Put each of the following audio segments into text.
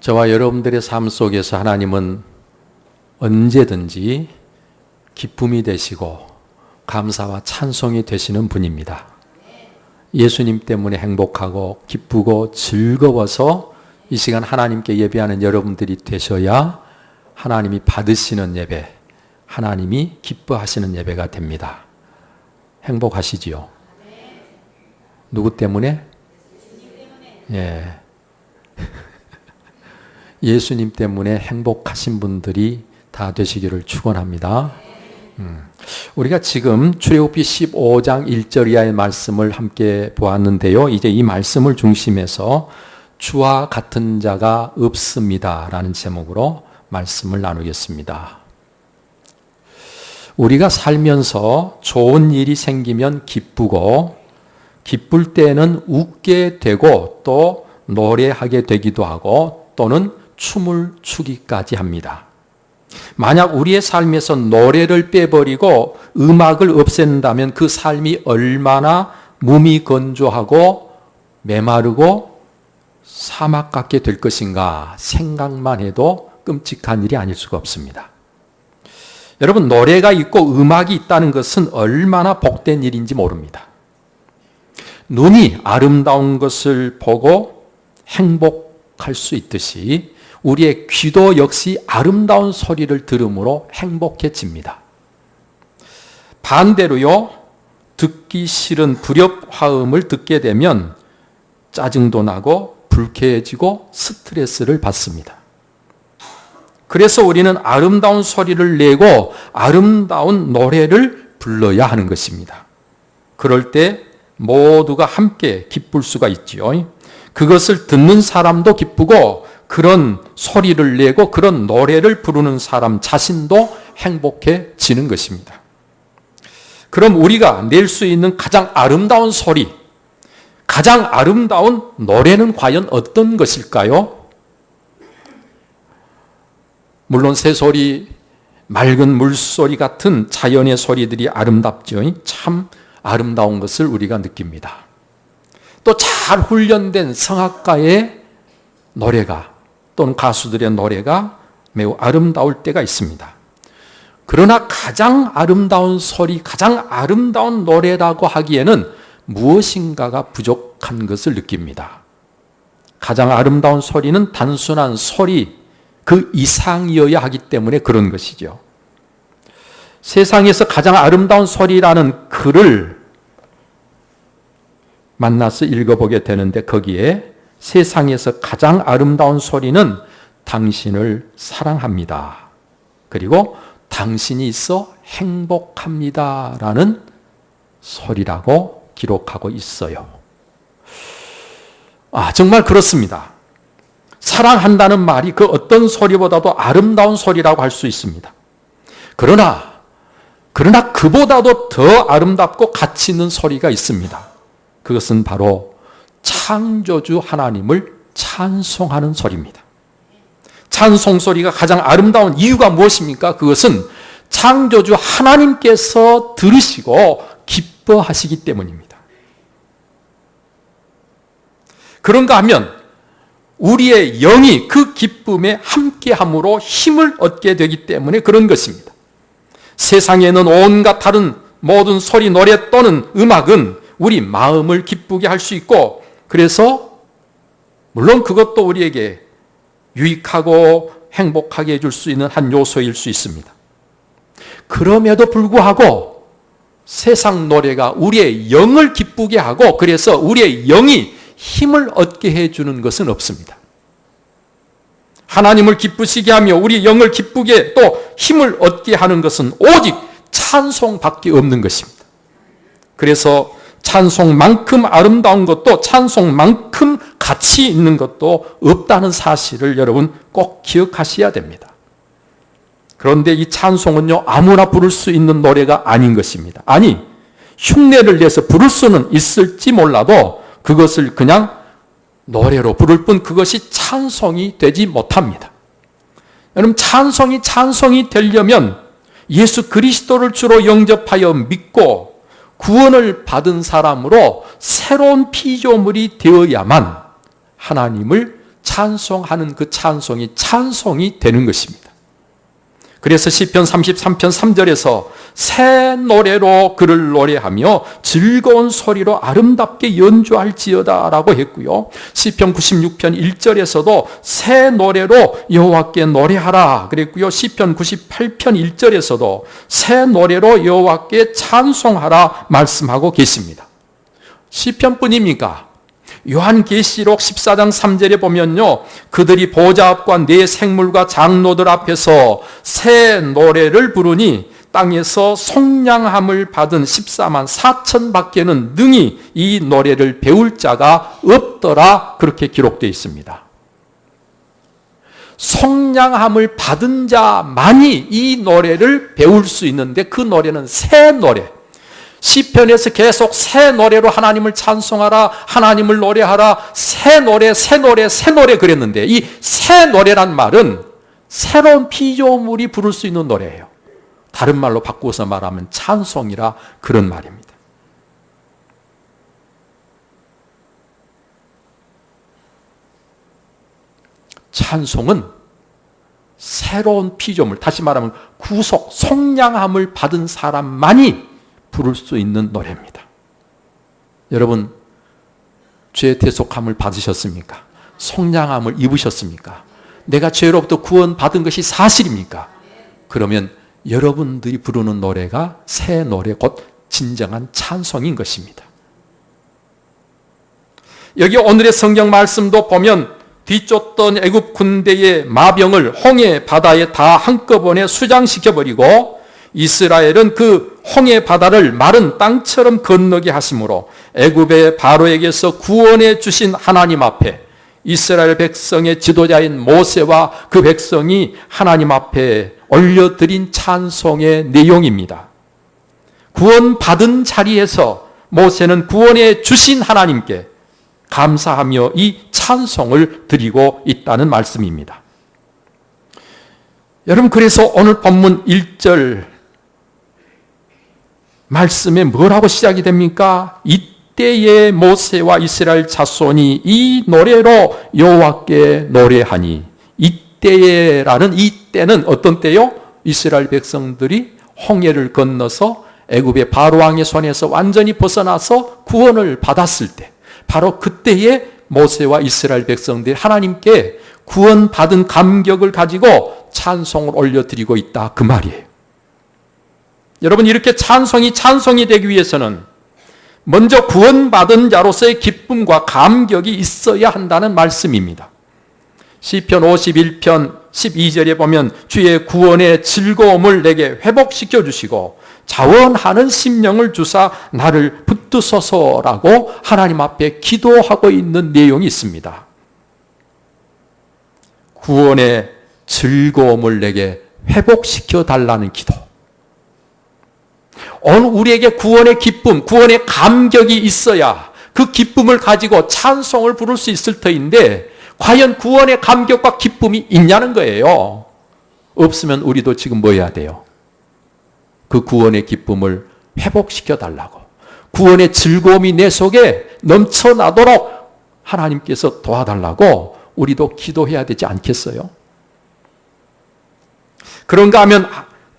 저와 여러분들의 삶 속에서 하나님은 언제든지 기쁨이 되시고 감사와 찬송이 되시는 분입니다. 예수님 때문에 행복하고 기쁘고 즐거워서 이 시간 하나님께 예배하는 여러분들이 되셔야 하나님이 받으시는 예배, 하나님이 기뻐하시는 예배가 됩니다. 행복하시지요? 누구 때문에? 예. 예수님 때문에 행복하신 분들이 다 되시기를 축원합니다. 음. 우리가 지금 출애굽기 15장 1절 이하의 말씀을 함께 보았는데요. 이제 이 말씀을 중심해서 주와 같은 자가 없습니다라는 제목으로 말씀을 나누겠습니다. 우리가 살면서 좋은 일이 생기면 기쁘고 기쁠 때는 웃게 되고 또 노래하게 되기도 하고 또는 춤을 추기까지 합니다. 만약 우리의 삶에서 노래를 빼버리고 음악을 없앤다면 그 삶이 얼마나 몸이 건조하고 메마르고 사막 같게 될 것인가 생각만 해도 끔찍한 일이 아닐 수가 없습니다. 여러분, 노래가 있고 음악이 있다는 것은 얼마나 복된 일인지 모릅니다. 눈이 아름다운 것을 보고 행복할 수 있듯이 우리의 귀도 역시 아름다운 소리를 들음으로 행복해집니다. 반대로요, 듣기 싫은 불협화음을 듣게 되면 짜증도 나고 불쾌해지고 스트레스를 받습니다. 그래서 우리는 아름다운 소리를 내고 아름다운 노래를 불러야 하는 것입니다. 그럴 때 모두가 함께 기쁠 수가 있지요. 그것을 듣는 사람도 기쁘고 그런 소리를 내고 그런 노래를 부르는 사람 자신도 행복해지는 것입니다. 그럼 우리가 낼 수 있는 가장 아름다운 소리, 가장 아름다운 노래는 과연 어떤 것일까요? 물론 새소리, 맑은 물소리 같은 자연의 소리들이 아름답죠. 참 아름다운 것을 우리가 느낍니다. 또 잘 훈련된 성악가의 노래가 또는 가수들의 노래가 매우 아름다울 때가 있습니다. 그러나 가장 아름다운 소리, 가장 아름다운 노래라고 하기에는 무엇인가가 부족한 것을 느낍니다. 가장 아름다운 소리는 단순한 소리, 그 이상이어야 하기 때문에 그런 것이죠. 세상에서 가장 아름다운 소리라는 글을 만나서 읽어보게 되는데 거기에 세상에서 가장 아름다운 소리는 당신을 사랑합니다. 그리고 당신이 있어 행복합니다. 라는 소리라고 기록하고 있어요. 아, 정말 그렇습니다. 사랑한다는 말이 그 어떤 소리보다도 아름다운 소리라고 할 수 있습니다. 그러나, 그러나 그보다도 더 아름답고 가치 있는 소리가 있습니다. 그것은 바로 창조주 하나님을 찬송하는 소리입니다. 찬송 소리가 가장 아름다운 이유가 무엇입니까? 그것은 창조주 하나님께서 들으시고 기뻐하시기 때문입니다. 그런가 하면 우리의 영이 그 기쁨에 함께함으로 힘을 얻게 되기 때문에 그런 것입니다. 세상에는 온갖 다른 모든 소리, 노래 또는 음악은 우리 마음을 기쁘게 할 수 있고 그래서 물론 그것도 우리에게 유익하고 행복하게 해줄 수 있는 한 요소일 수 있습니다. 그럼에도 불구하고 세상 노래가 우리의 영을 기쁘게 하고 그래서 우리의 영이 힘을 얻게 해주는 것은 없습니다. 하나님을 기쁘시게 하며 우리 영을 기쁘게 또 힘을 얻게 하는 것은 오직 찬송밖에 없는 것입니다. 그래서 찬송만큼 아름다운 것도 찬송만큼 가치 있는 것도 없다는 사실을 여러분 꼭 기억하셔야 됩니다. 그런데 이 찬송은요, 아무나 부를 수 있는 노래가 아닌 것입니다. 아니, 흉내를 내서 부를 수는 있을지 몰라도 그것을 그냥 노래로 부를 뿐 그것이 찬송이 되지 못합니다. 여러분, 찬송이 찬송이 되려면 예수 그리스도를 주로 영접하여 믿고 구원을 받은 사람으로 새로운 피조물이 되어야만 하나님을 찬송하는 그 찬송이 찬송이 되는 것입니다. 그래서 시편 33편 3절에서 새 노래로 그를 노래하며 즐거운 소리로 아름답게 연주할지어다라고 했고요. 시편 96편 1절에서도 새 노래로 여호와께 노래하라 그랬고요. 시편 98편 1절에서도 새 노래로 여호와께 찬송하라 말씀하고 계십니다. 시편뿐입니까? 요한계시록 14장 3절에 보면요. 그들이 보좌 앞과 네 생물과 장로들 앞에서 새 노래를 부르니 땅에서 속량함을 받은 14만 4천 밖에는 능히 이 노래를 배울 자가 없더라 그렇게 기록되어 있습니다. 속량함을 받은 자만이 이 노래를 배울 수 있는데 그 노래는 새 노래. 시편에서 계속 새 노래로 하나님을 찬송하라, 하나님을 노래하라, 새 노래, 새 노래, 새 노래 그랬는데 이 새 노래란 말은 새로운 피조물이 부를 수 있는 노래예요. 다른 말로 바꾸어서 말하면 찬송이라 그런 말입니다. 찬송은 새로운 피조물, 다시 말하면 구속, 속량함을 받은 사람만이 부를 수 있는 노래입니다. 여러분, 죄 대속함을 받으셨습니까? 속량함을 입으셨습니까? 내가 죄로부터 구원받은 것이 사실입니까? 그러면 여러분들이 부르는 노래가 새 노래 곧 진정한 찬송인 것입니다. 여기 오늘의 성경 말씀도 보면 뒤쫓던 애굽 군대의 마병을 홍해 바다에 다 한꺼번에 수장시켜 버리고 이스라엘은 그 홍해 바다를 마른 땅처럼 건너게 하심으로 애굽의 바로에게서 구원해 주신 하나님 앞에 이스라엘 백성의 지도자인 모세와 그 백성이 하나님 앞에 올려드린 찬송의 내용입니다. 구원받은 자리에서 모세는 구원해 주신 하나님께 감사하며 이 찬송을 드리고 있다는 말씀입니다. 여러분, 그래서 오늘 본문 1절 말씀에 뭐라고 시작이 됩니까? 이때에 모세와 이스라엘 자손이 이 노래로 여호와께 노래하니 이때에라는 이때는 어떤 때요? 이스라엘 백성들이 홍해를 건너서 애굽의 바로 왕의 손에서 완전히 벗어나서 구원을 받았을 때 바로 그때에 모세와 이스라엘 백성들이 하나님께 구원받은 감격을 가지고 찬송을 올려드리고 있다 그 말이에요. 여러분 이렇게 찬송이 찬송이 되기 위해서는 먼저 구원받은 자로서의 기쁨과 감격이 있어야 한다는 말씀입니다. 시편 51편 12절에 보면 주의 구원의 즐거움을 내게 회복시켜 주시고 자원하는 심령을 주사 나를 붙드소서라고 하나님 앞에 기도하고 있는 내용이 있습니다. 구원의 즐거움을 내게 회복시켜 달라는 기도. 우리에게 구원의 기쁨, 구원의 감격이 있어야 그 기쁨을 가지고 찬송을 부를 수 있을 터인데 과연 구원의 감격과 기쁨이 있냐는 거예요. 없으면 우리도 지금 뭐 해야 돼요? 그 구원의 기쁨을 회복시켜 달라고. 구원의 즐거움이 내 속에 넘쳐나도록 하나님께서 도와달라고 우리도 기도해야 되지 않겠어요? 그런가 하면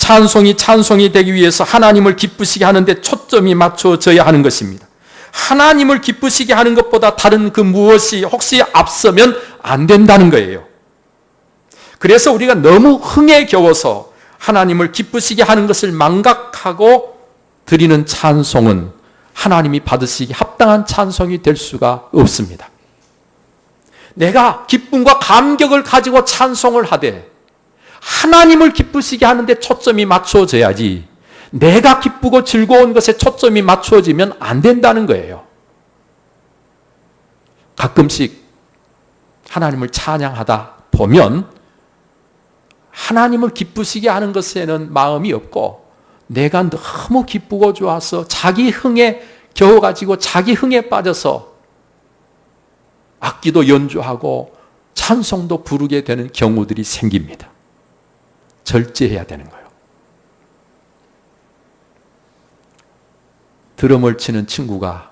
찬송이 찬송이 되기 위해서 하나님을 기쁘시게 하는데 초점이 맞춰져야 하는 것입니다. 하나님을 기쁘시게 하는 것보다 다른 그 무엇이 혹시 앞서면 안 된다는 거예요. 그래서 우리가 너무 흥에 겨워서 하나님을 기쁘시게 하는 것을 망각하고 드리는 찬송은 하나님이 받으시기 합당한 찬송이 될 수가 없습니다. 내가 기쁨과 감격을 가지고 찬송을 하되 하나님을 기쁘시게 하는데 초점이 맞춰져야지 내가 기쁘고 즐거운 것에 초점이 맞춰지면 안 된다는 거예요. 가끔씩 하나님을 찬양하다 보면 하나님을 기쁘시게 하는 것에는 마음이 없고 내가 너무 기쁘고 좋아서 자기 흥에 겨워가지고 자기 흥에 빠져서 악기도 연주하고 찬송도 부르게 되는 경우들이 생깁니다. 절제해야 되는 거예요. 드럼을 치는 친구가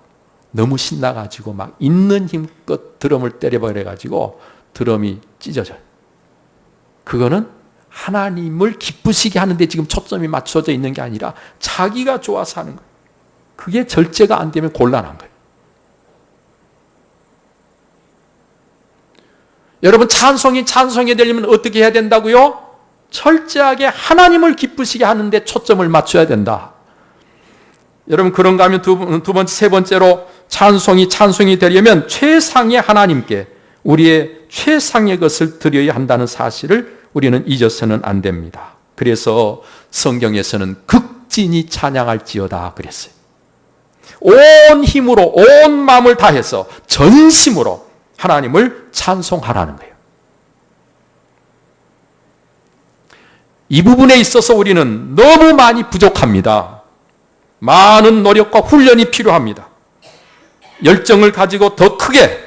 너무 신나가지고 막 있는 힘껏 드럼을 때려버려가지고 드럼이 찢어져요. 그거는 하나님을 기쁘시게 하는데 지금 초점이 맞춰져 있는 게 아니라 자기가 좋아서 하는 거예요. 그게 절제가 안 되면 곤란한 거예요. 여러분 찬송이 찬송이 되려면 어떻게 해야 된다고요? 철저하게 하나님을 기쁘시게 하는데 초점을 맞춰야 된다. 여러분 그런가 하면 두, 두 번째 세 번째로 찬송이 찬송이 되려면 최상의 하나님께 우리의 최상의 것을 드려야 한다는 사실을 우리는 잊어서는 안 됩니다. 그래서 성경에서는 극진히 찬양할지어다 그랬어요. 온 힘으로 온 마음을 다해서 전심으로 하나님을 찬송하라는 거예요. 이 부분에 있어서 우리는 너무 많이 부족합니다. 많은 노력과 훈련이 필요합니다. 열정을 가지고 더 크게,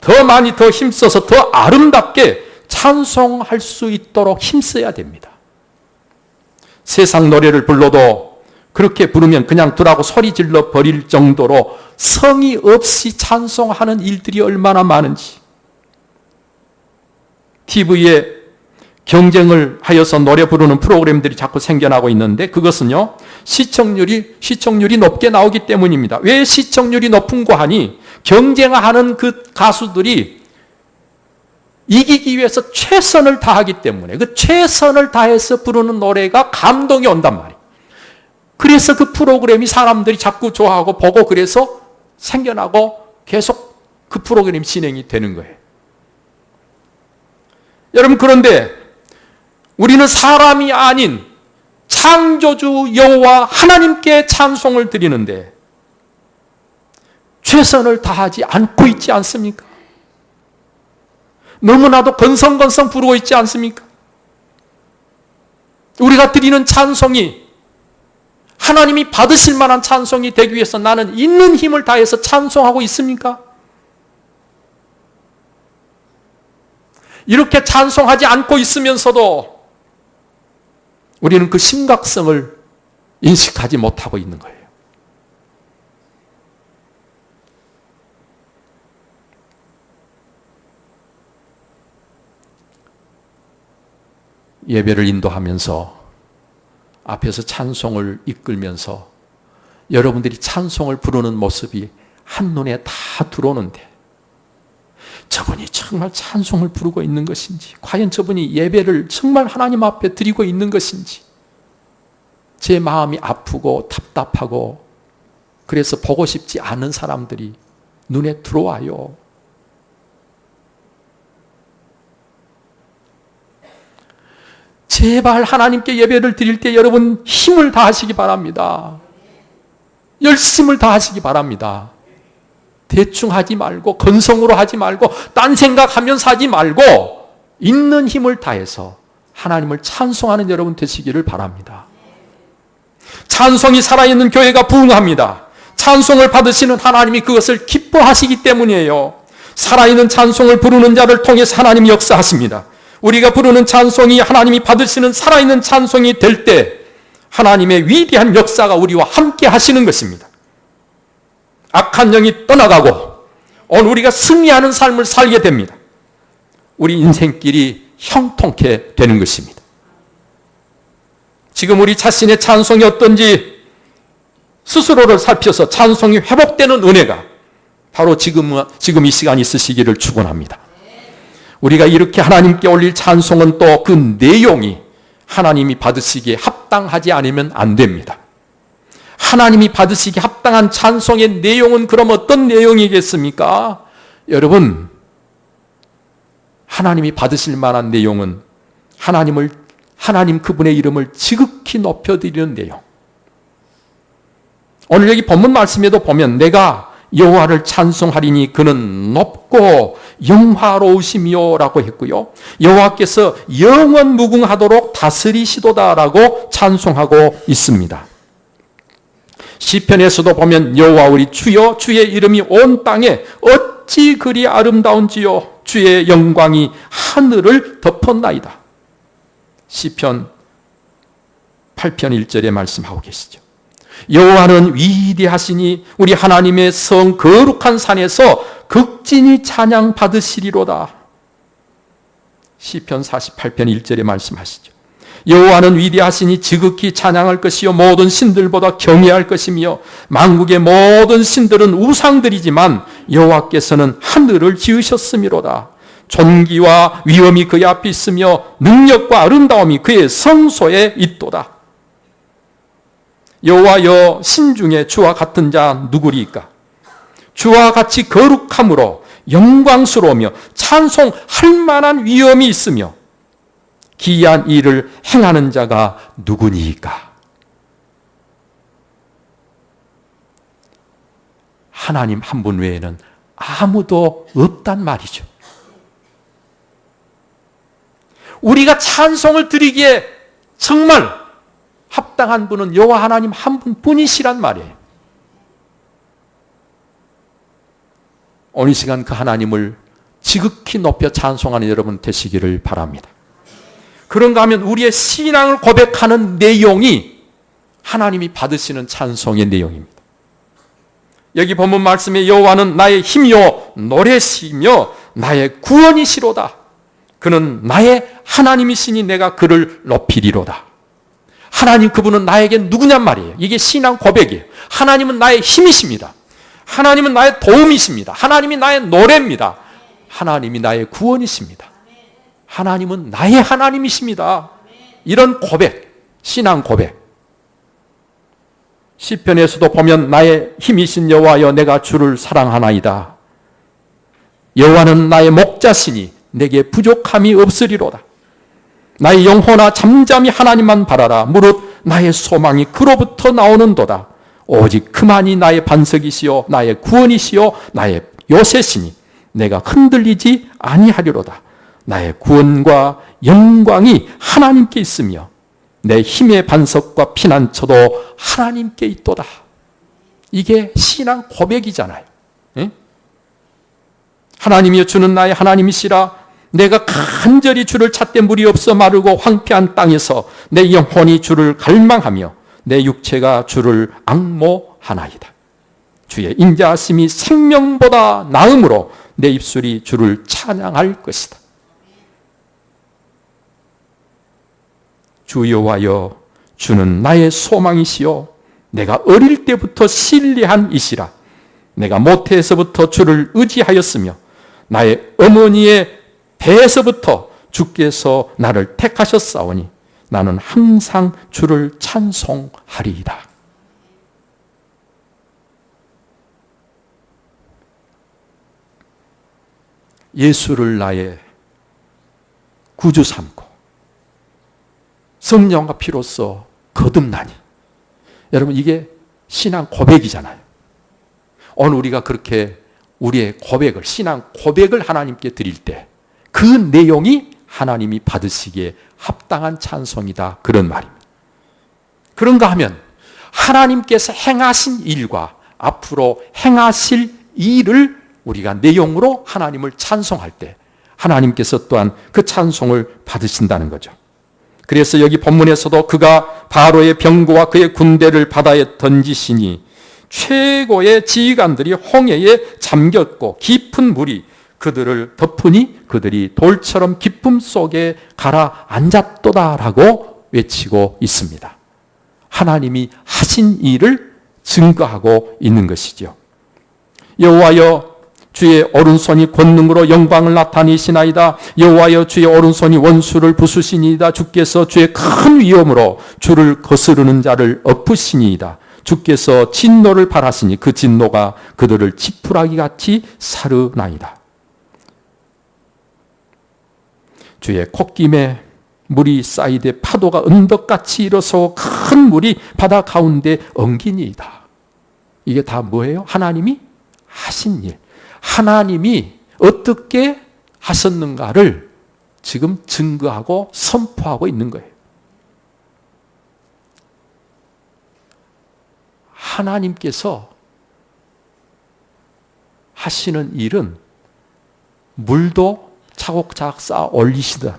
더 많이 더 힘써서 더 아름답게 찬송할 수 있도록 힘써야 됩니다. 세상 노래를 불러도 그렇게 부르면 그냥 두라고 소리 질러 버릴 정도로 성의 없이 찬송하는 일들이 얼마나 많은지. TV에 경쟁을 하여서 노래 부르는 프로그램들이 자꾸 생겨나고 있는데 그것은요, 시청률이, 시청률이 높게 나오기 때문입니다. 왜 시청률이 높은 거 하니? 경쟁하는 그 가수들이 이기기 위해서 최선을 다하기 때문에 그 최선을 다해서 부르는 노래가 감동이 온단 말이에요. 그래서 그 프로그램이 사람들이 자꾸 좋아하고 보고 그래서 생겨나고 계속 그 프로그램이 진행이 되는 거예요. 여러분 그런데 우리는 사람이 아닌 창조주 여호와 하나님께 찬송을 드리는데 최선을 다하지 않고 있지 않습니까? 너무나도 건성건성 부르고 있지 않습니까? 우리가 드리는 찬송이 하나님이 받으실 만한 찬송이 되기 위해서 나는 있는 힘을 다해서 찬송하고 있습니까? 이렇게 찬송하지 않고 있으면서도 우리는 그 심각성을 인식하지 못하고 있는 거예요. 예배를 인도하면서 앞에서 찬송을 이끌면서 여러분들이 찬송을 부르는 모습이 한눈에 다 들어오는데 저분이 정말 찬송을 부르고 있는 것인지 과연 저분이 예배를 정말 하나님 앞에 드리고 있는 것인지 제 마음이 아프고 답답하고 그래서 보고 싶지 않은 사람들이 눈에 들어와요. 제발 하나님께 예배를 드릴 때 여러분 힘을 다하시기 바랍니다. 열심을 다하시기 바랍니다. 대충 하지 말고 건성으로 하지 말고 딴 생각하면서 하지 말고 있는 힘을 다해서 하나님을 찬송하는 여러분 되시기를 바랍니다. 찬송이 살아있는 교회가 부흥합니다. 찬송을 받으시는 하나님이 그것을 기뻐하시기 때문이에요. 살아있는 찬송을 부르는 자를 통해서 하나님이 역사하십니다. 우리가 부르는 찬송이 하나님이 받으시는 살아있는 찬송이 될 때 하나님의 위대한 역사가 우리와 함께 하시는 것입니다. 악한 영이 떠나가고 오늘 우리가 승리하는 삶을 살게 됩니다. 우리 인생길이 형통케 되는 것입니다. 지금 우리 자신의 찬송이 어떤지 스스로를 살펴서 찬송이 회복되는 은혜가 바로 지금, 지금 이 시간 있으시기를 축원합니다. 우리가 이렇게 하나님께 올릴 찬송은 또 그 내용이 하나님이 받으시기에 합당하지 않으면 안 됩니다. 하나님이 받으시기 합당한 찬송의 내용은 그럼 어떤 내용이겠습니까? 여러분, 하나님이 받으실 만한 내용은 하나님을, 하나님 그분의 이름을 지극히 높여드리는 내용. 오늘 여기 본문 말씀에도 보면 내가 여호와를 찬송하리니 그는 높고 영화로우시며라고 했고요. 여호와께서 영원 무궁하도록 다스리시도다라고 찬송하고 있습니다. 시편에서도 보면 여호와 우리 주여 주의 이름이 온 땅에 어찌 그리 아름다운지요 주의 영광이 하늘을 덮었나이다. 시편 8편 1절에 말씀하고 계시죠. 여호와는 위대하시니 우리 하나님의 성 거룩한 산에서 극진히 찬양 받으시리로다. 시편 48편 1절에 말씀하시죠. 여호와는 위대하시니 지극히 찬양할 것이요 모든 신들보다 경외할 것이며 만국의 모든 신들은 우상들이지만 여호와께서는 하늘을 지으셨음이로다. 존귀와 위엄이 그의 앞에 있으며 능력과 아름다움이 그의 성소에 있도다. 여호와여 신 중에 주와 같은 자 누구리까? 주와 같이 거룩함으로 영광스러우며 찬송할 만한 위엄이 있으며 기이한 일을 행하는 자가 누구니까? 하나님 한 분 외에는 아무도 없단 말이죠. 우리가 찬송을 드리기에 정말 합당한 분은 여호와 하나님 한 분뿐이시란 말이에요. 오늘 시간 그 하나님을 지극히 높여 찬송하는 여러분 되시기를 바랍니다. 그런가 하면 우리의 신앙을 고백하는 내용이 하나님이 받으시는 찬송의 내용입니다. 여기 본문 말씀에 여호와는 나의 힘이요 노래시며 나의 구원이시로다. 그는 나의 하나님이시니 내가 그를 높이리로다. 하나님 그분은 나에게 누구냔 말이에요. 이게 신앙 고백이에요. 하나님은 나의 힘이십니다. 하나님은 나의 도움이십니다. 하나님이 나의 노래입니다. 하나님이 나의 구원이십니다. 하나님은 나의 하나님이십니다. 이런 고백, 신앙 고백. 시편에서도 보면 나의 힘이신 여호와여 내가 주를 사랑하나이다. 여호와는 나의 목자시니 내게 부족함이 없으리로다. 나의 영혼아 잠잠히 하나님만 바라라. 무릇 나의 소망이 그로부터 나오는도다. 오직 그만이 나의 반석이시요 나의 구원이시요 나의 요새시니 내가 흔들리지 아니하리로다. 나의 구원과 영광이 하나님께 있으며 내 힘의 반석과 피난처도 하나님께 있도다. 이게 신앙 고백이잖아요. 예? 하나님이여 주는 나의 하나님이시라 내가 간절히 주를 찾되 물이 없어 마르고 황폐한 땅에서 내 영혼이 주를 갈망하며 내 육체가 주를 악모하나이다. 주의 인자하심이 생명보다 나음으로 내 입술이 주를 찬양할 것이다. 주 여호와여 주는 나의 소망이시요 내가 어릴 때부터 신뢰한 이시라 내가 모태에서부터 주를 의지하였으며 나의 어머니의 배에서부터 주께서 나를 택하셨사오니 나는 항상 주를 찬송하리이다. 예수를 나의 구주 삼고 성령과 피로써 거듭나니. 여러분, 이게 신앙 고백이잖아요. 오늘 우리가 그렇게 우리의 고백을, 신앙 고백을 하나님께 드릴 때, 그 내용이 하나님이 받으시기에 합당한 찬송이다. 그런 말입니다. 그런가 하면, 하나님께서 행하신 일과 앞으로 행하실 일을 우리가 내용으로 하나님을 찬송할 때, 하나님께서 또한 그 찬송을 받으신다는 거죠. 그래서 여기 본문에서도 그가 바로의 병거와 그의 군대를 바다에 던지시니 최고의 지휘관들이 홍해에 잠겼고 깊은 물이 그들을 덮으니 그들이 돌처럼 기쁨 속에 가라앉았도다라고 외치고 있습니다. 하나님이 하신 일을 증거하고 있는 것이죠. 여호와여 주의 오른손이 권능으로 영광을 나타내시나이다. 여호와여 주의 오른손이 원수를 부수시니이다. 주께서 주의 큰 위엄으로 주를 거스르는 자를 엎으시니이다. 주께서 진노를 바라시니 그 진노가 그들을 지푸라기 같이 사르나이다. 주의 콧김에 물이 쌓이되 파도가 언덕같이 일어서 큰 물이 바다 가운데 엉기니이다. 이게 다 뭐예요? 하나님이 하신 일. 하나님이 어떻게 하셨는가를 지금 증거하고 선포하고 있는 거예요. 하나님께서 하시는 일은 물도 차곡차곡 쌓아 올리시다.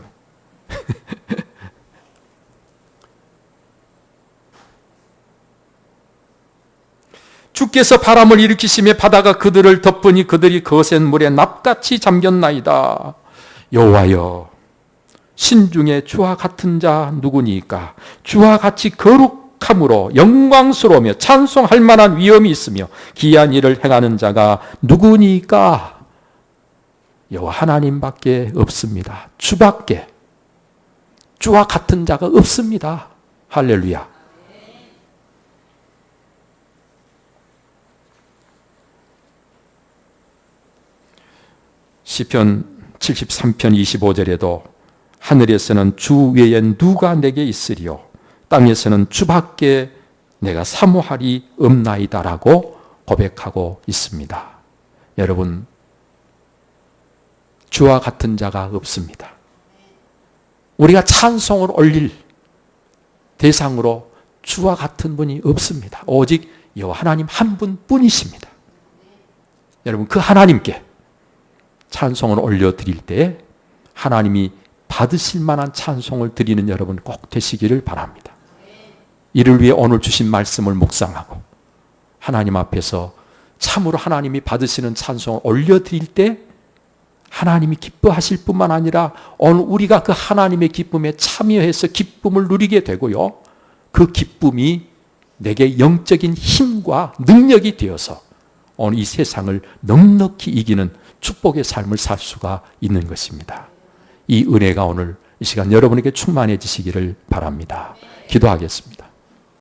주께서 바람을 일으키심에 바다가 그들을 덮으니 그들이 거센 물에 납같이 잠겼나이다. 여호와여 신중에 주와 같은 자 누구니까? 주와 같이 거룩함으로 영광스러우며 찬송할 만한 위엄이 있으며 기이한 일을 행하는 자가 누구니까? 여호와 하나님밖에 없습니다. 주밖에 주와 같은 자가 없습니다. 할렐루야. 시편 73편 25절에도 하늘에서는 주 외에 누가 내게 있으리요 땅에서는 주밖에 내가 사모할이 없나이다라고 고백하고 있습니다. 여러분 주와 같은 자가 없습니다. 우리가 찬송을 올릴 대상으로 주와 같은 분이 없습니다. 오직 여호와 하나님 한 분뿐이십니다. 여러분 그 하나님께 찬송을 올려 드릴 때 하나님이 받으실 만한 찬송을 드리는 여러분 꼭 되시기를 바랍니다. 이를 위해 오늘 주신 말씀을 묵상하고 하나님 앞에서 참으로 하나님이 받으시는 찬송을 올려 드릴 때 하나님이 기뻐하실 뿐만 아니라 오늘 우리가 그 하나님의 기쁨에 참여해서 기쁨을 누리게 되고요. 그 기쁨이 내게 영적인 힘과 능력이 되어서 오늘 이 세상을 넉넉히 이기는 축복의 삶을 살 수가 있는 것입니다. 이 은혜가 오늘 이 시간 여러분에게 충만해지시기를 바랍니다. 기도하겠습니다.